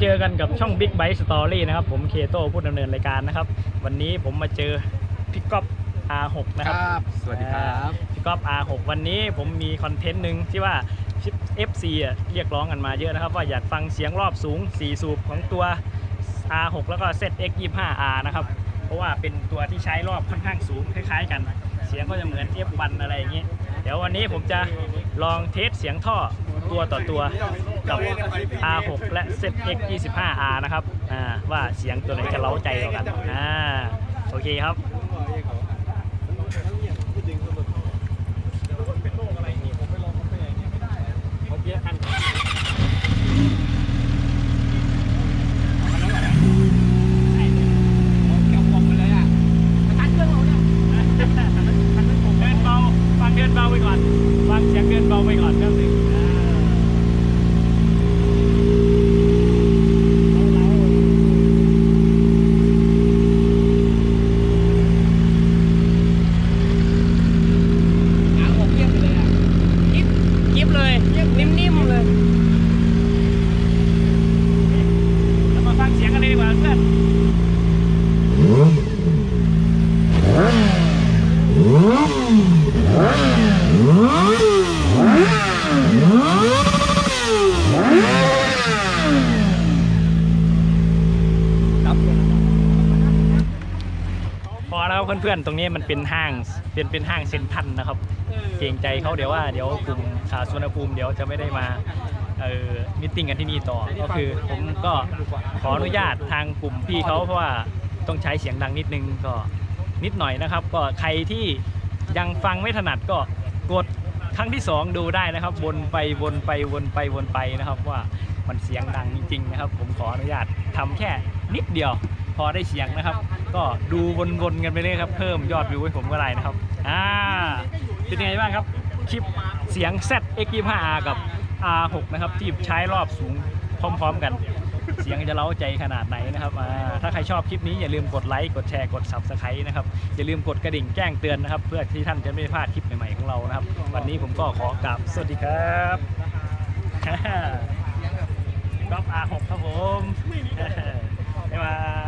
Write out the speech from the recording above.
เจอกันกับช่อง Big Bite Story นะครับ ผมเคโต้ผู้ดำเนินรายการนะครับ วันนี้ผมมาเจอพี่ก๊อฟ R6 นะครับครับสวัสดีครับพี่ก๊อฟ R6 วันนี้ผมมีคอนเทนต์หนึ่งที่ว่า FC อะเรียกร้องกันมาเยอะนะครับ ว่าอยากฟังเสียงรอบสูง 4 สูบของตัว R6 แล้วก็ ZX25R นะครับ เพราะว่าเป็นตัวที่ใช้รอบค่อนข้างสูงคล้ายๆ กัน เสียงก็จะเหมือน F1 อะไรอย่างเงี้ยเดี๋ยววันนี้ผมจะลองเทสเสียงท่อ ตัวต่อตัวกับ R6 และ ZX25R นะครับอ่าว่าเสียงตัวไหนจะเล้าใจกว่ากันอ่าโอเคครับเดินเบาฟังเดินเบาไปก่อนฟังเสียงเดินเบาไปก่อนแป๊บนึงอ่ากิ๊บเลย นิ่มๆเลย แล้วมาฟังเสียงกั นเลยดีกว่าเพื่อนพอแล้วครับเพื่อนๆ ตรงนี้มันเป็นห้างเป็นเป็นห้างเซ็นทรันนะครับ เกรงใจเขาเดี๋ยวว่าเดี๋ยวกลุ่มชาวสุวรรณภูมิเดี๋ยวจะไม่ได้มาเอ่อมิทติ้งกันที่นี่ต่อ ก็คือผมก็ขออนุญาตทางกลุ่มพี่เขาเพราะว่าต้องใช้เสียงดังนิดนึงก็นิดหน่อยนะครับ ก็ใครที่ยังฟังไม่ถนัดก็กดครั้งที่สองดูได้นะครับวนไปวนไปวนไปวนไปนะครับ ว่ามันเสียงดังจริงๆนะครับ ผมขออนุญาตทำแค่ นิดเดียว พอได้เสียงนะครับ ก็ดูวนๆกันไปเลยครับ เพิ่มยอดวิวให้ผมก็ได้นะครับอ่าเป็นยังไงบ้างครับคลิปเสียง ZX25R กับ R6 นะครับที่ใช้รอบสูงพร้อม ๆ กัน เสียงจะเล้าใจขนาดไหนนะครับอ่าถ้าใครชอบคลิปนี้อย่าลืมกดไลค์กดแชร์กด Subscribe นะครับอย่าลืมกดกระดิ่งแจ้งเตือนนะครับ เพื่อที่ท่านจะไม่พลาดคลิปใหม่ๆของเรานะครับ วันนี้ผมก็ขอกราบสวัสดีครับก๊อฟ R6 ครับผม บ๊ายบาย